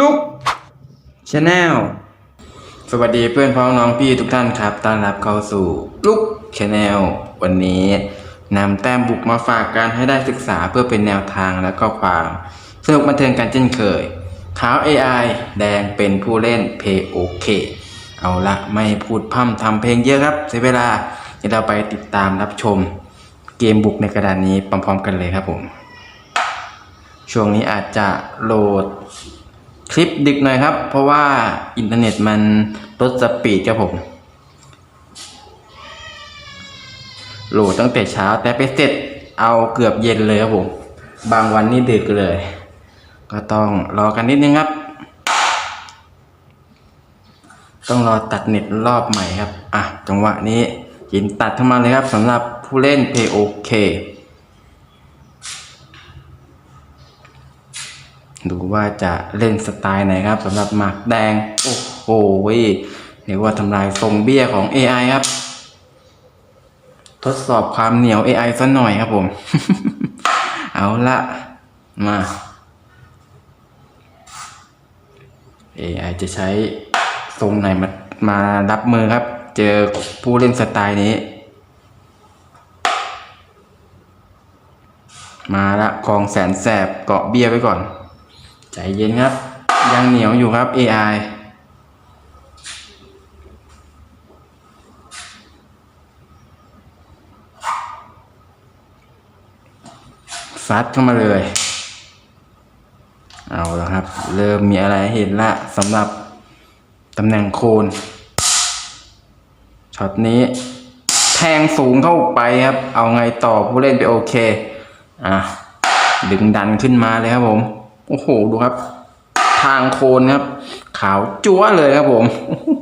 ลุกชาแนลสวัสดีเพื่อนพ้องน้องพี่ทุกท่านครับต้อนรับเข้าสู่ลุกชาแนลวันนี้นำแต้มบุกมาฝากกันให้ได้ศึกษาเพื่อเป็นแนวทางและก็ความสนุกบันเทิงกันเช่นเคยขาว AI แดงเป็นผู้เล่นเพย์โอเคเอาละไม่พูดพร่ำทำเพลงเยอะครับเสียเวลาเดี๋ยวเราไปติดตามรับชม เกมบุกในกระดานนี้พร้อมๆกันเลยครับผม ช่วงนี้อาจจะโหลด คลิปดึกหน่อยครับ เพราะว่าอินเทอร์เน็ตมันลดสปีดครับผม โหลดตั้งแต่เช้า แต่ไปเสร็จเอาเกือบเย็นเลยครับผม บางวันนี่ดึกเลย ก็ต้องรอกันนิดนึงครับ ต้องรอตัดเน็ตรอบใหม่ครับ อะ จังหวะนี้ยินตัดเข้ามาเลยครับสำหรับผู้เล่น POK ดูว่าจะเล่นสไตล์ไหนครับสำหรับหมากแดง โอ้โหเรียกว่าทำลายทรงเบี้ยของ AI ครับ ทดสอบความเหนียว AI สักหน่อยครับผม เอาละมา AI จะใช้ทรงไหนมามารับมือครับ เจอผู้เล่นสไตล์นี้ มาละคลองแสนแสบเกาะเบี้ยไว้ก่อน ใจเย็นครับ ยังเหนียวอยู่ครับ AI ซัดเข้ามาเลย เอาแล้วครับ เริ่มมีอะไรเห็นละสำหรับตำแหน่งโคนช็อตนี้ แทงสูงเข้าไปครับ เอาไงต่อผู้เล่นไปโอเค อะ ดึงดันขึ้นมาเลยครับผม โอ้โห ดูครับ ทางโคนครับ ขาวจั๊วเลยครับผม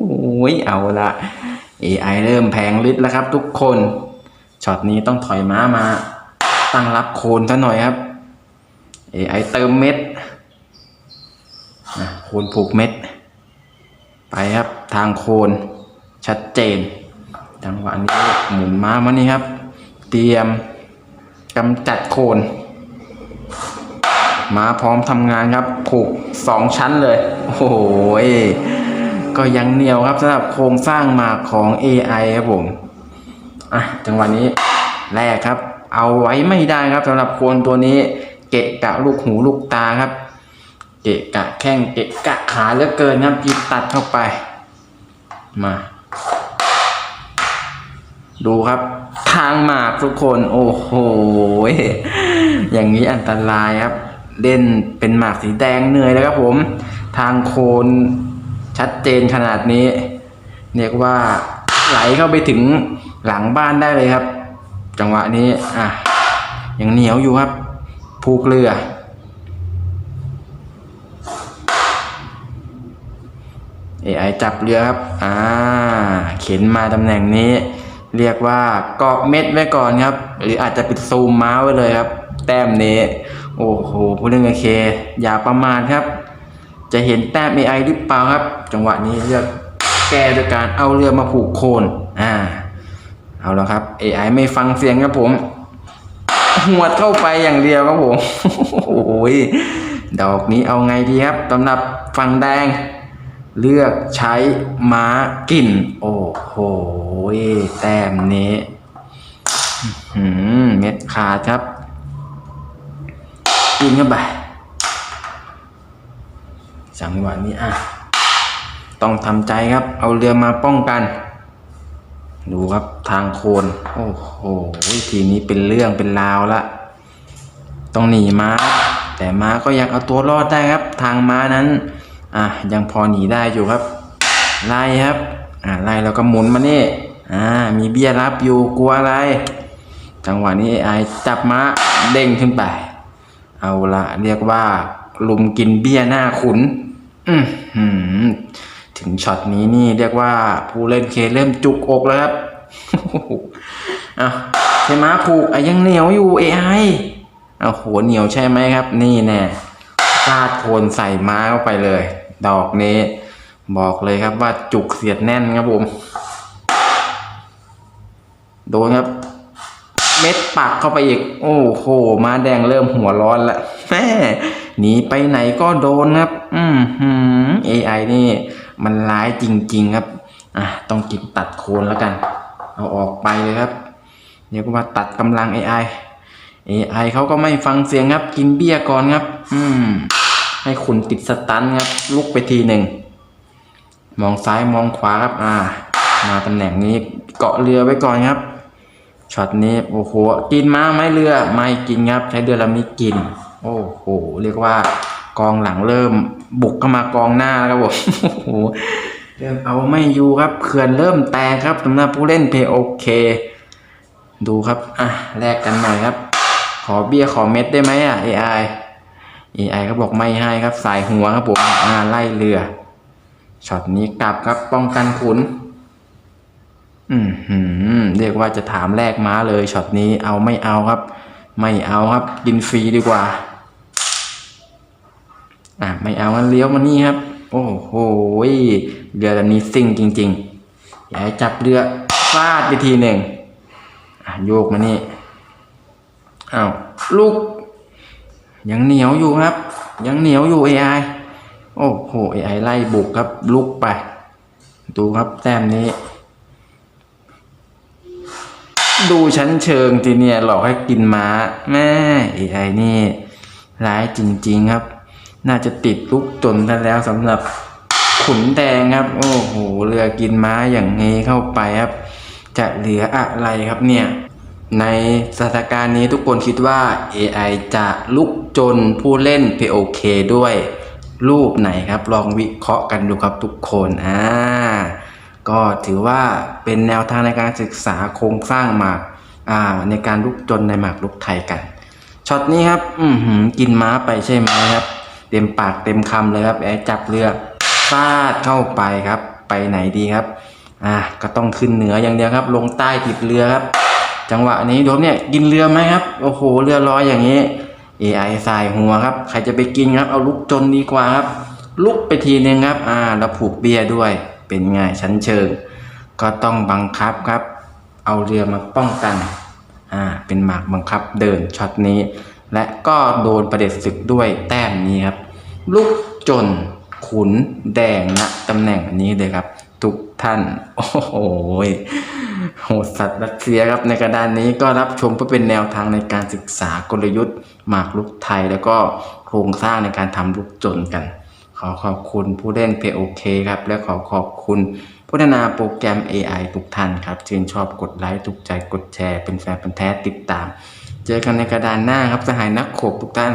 โอ้ยเอาละ AI เริ่มแพงลิตแล้วครับทุกคนช็อตนี้ต้องถอยม้ามา ตั้งรับโคนซะหน่อยครับ AI เติมเม็ดอะโคนผูกเม็ด ไปครับทางโคนชัดเจน จังหวะนี้หมุนม้ามานี่ครับ เตรียมกำจัดโคน มาพร้อมทำงานครับผูกสองชั้นเลย โอ้โหยก็ยังเหนียวครับสำหรับโครงสร้างมาของ AI ครับผม อะ จังหวะนี้แรกครับ เอาไว้ไม่ได้ครับสำหรับโคนตัวนี้ เกะกะลูกหูลูกตาครับ เกะกะแข้งเกะกะขาเหลือเกินครับหยิบตัดเข้าไป มา ดูครับ ทางหมากทุกคน โอ้โห อย่างนี้อันตรายครับ เล่นเป็นหมากสีแดงเหนื่อยแล้วครับผม ทางโคนชัดเจนขนาดนี้ เรียกว่าไหลเข้าไปถึงหลังบ้านได้เลยครับ จังหวะนี้อะยังเหนียวอยู่ครับผูกเรือ AI จับเรือครับ อ่า เข็นมาตำแหน่งนี้ เรียกว่าเกาะเม็ดไว้ก่อนครับ หรืออาจจะปิดซูมเมาส์ไว้เลยครับ แต้มนี้ โอ้โหผู้เล่นโอเค อย่าประมาทครับ จะเห็นแต้ม AI หรือเปล่าครับ จังหวะนี้เลือกแก้โดยการเอาเรือมาผูกโคนอ่าเอาแล้วครับ AI ไม่ฟังเสียงครับผมหวดเข้าไปอย่างเดียวครับผมโอ้ยดอกนี้เอาไงดีครับสำหรับฝั่งแดง เลือกใช้ม้ากิน โอ้โหแต้มนี้หือเม็ดขาดครับ กินเข้าไปจังหวะนี้อะ ต้องทำใจครับ เอาเรือมาป้องกัน ดูครับทางโคน โอ้โหทีนี้เป็นเรื่องเป็นราวละ ต้องหนีม้า แต่ม้าก็ยังเอาตัวรอดได้ครับ ทางม้านั้น อะยังพอหนีได้อยู่ครับ ไล่ครับ อะไล่แล้วก็หมุนมานี่ อ่า มีเบี้ยรับอยู่กลัวอะไร จังหวะนี้ไอจับม้าเด้งขึ้นไป เอาละเรียกว่าลุมกินเบี้ยหน้าขุน อืถึงช็อตนี้นี่เรียกว่าผู้เล่นเคเริ่มจุกอกแล้วครับอะใช่ม้าผูกอะยังเหนียวอยู่ AI เอาหัวเหนียวใช่ไหมครับ นี่แน่ฟาดโคนใส่ม้าเข้าไปเลย ดอกนี้ บอกเลยครับว่าจุกเสียดแน่นครับผม โดนครับ เม็ดปักเข้าไปอีก โอ้โหมาแดงเริ่มหัวร้อนล้วแม่หนีไปไหนก็โดนครับ อืมหืม AI นี่มันร้ายจริง ๆ ครับ อะต้องกินตัดโคนแล้วกัน เอาออกไปเลยครับเรียกว่าตัดกำลัง AI AI เขาก็ไม่ฟังเสียงครับ กินเบี้ยก่อนครับ อืม ให้คุณติดสตันครับ ลุกไปทีหนึ่ง มองซ้ายมองขวาครับ อ่า มาตำแหน่งนี้เกาะเรือไว้ก่อนครับ ช็อตนี้โอ้โหกินมาไหมเรือไม่กินครับใช้เรือลำนี้กิน โอ้โหเรียกว่ากองหลังเริ่มบุกเข้ามากองหน้าแล้วครับผมโอ้โหเริ่มเอาไม่อยู่ครับเขื่อนเริ่มแตกครับสำหรับผู้เล่นเพย์โอเค ดูครับอะแลกกันหน่อยครับ ขอเบี้ยขอเม็ดได้ไหมอะ AI AI เขาบอกไม่ให้ครับสายหัวครับผมอ่าไล่เรือช็อตนี้กลับครับป้องกันขุน อืมเรียกว่าจะถามแลกม้าเลยช็อตนี้เอาไม่เอาครับ ไม่เอาครับกินฟรีดีกว่า อะไม่เอางั้นเลี้ยวมานี่ครับ โอ้โหเรือลำนี้ซิ่งจริงๆอย่าจับเรือฟาดไปทีหนึ่งอะโยกมานี่อ้าวลูก ยังเหนียวอยู่ครับ ยังเหนียวอยู่ AI โอ้โห AI ไล่บุกครับลุกไป ดูครับแต้มนี้ ดูชั้นเชิงทีเนี่ยหลอกให้กินม้า แม่ AI นี่ ร้ายจริง ๆครับ น่าจะติดลุกจนท่านแล้วสำหรับขุนแดงครับ โอ้โหเรือกินม้าอย่างงี้เข้าไปครับ จะเหลืออะไรครับเนี่ยในสถานการณ์นี้ทุกคนคิดว่า AI จะลุกจนผู้เล่น POK ด้วยรูปไหนครับ ลองวิเคราะห์กันดูครับทุกคนอ่า ก็ถือว่าเป็นแนวทางในการศึกษาโครงสร้างหมากในการลุกจนในหมากลุกไทยกันช็อตนี้ครับ อืกินม้าไปใช่ไหมครับ เต็มปากเต็มคำเลยครับแอจับเรือฟาดเข้าไปครับ ไปไหนดีครับอ่าก็ต้องขึ้นเหนืออย่างเดียวครับ ลงใต้ติดเรือครับ จังหวะนี้โดมเนี่ยกินเรือไหมครับ โอ้โหเรือลอยอย่างนี้ AI สายหัวครับ ใครจะไปกินครับ เอาลุกจนดีกว่าครับ ลุกไปทีนึงครับ อ่าแล้วผูกเบียร์ด้วย เป็นไงชั้นเชิง ก็ต้องบังคับครับ เอาเรือมาป้องกันอ่าเป็นหมากบังคับเดินช็อตนี้ และก็โดนประเด็จศึกด้วยแต้มนี้ครับลุกจนขุนแดงณตำแหน่งนี้เลยครับ ทุกท่าน โอ้โหโหดสัตว์รัสเซียครับในกระดานนี้ก็รับชมเพื่อเป็นแนวทางในการศึกษากลยุทธ์หมากลุกไทย แล้วก็โครงสร้างในการทำลุกจนกัน อขอบคุณผู้เล่น POK ครับ และขอขอบคุณพัฒนาโปรแกรม AI ทุกท่านครับชื่นชอบกดไลค์ถูกใจกดแชร์ เป็นแฟนพันธ์แท้ติดตาม เจอกันในกระดานหน้าครับสหายนักโขบทุกท่าน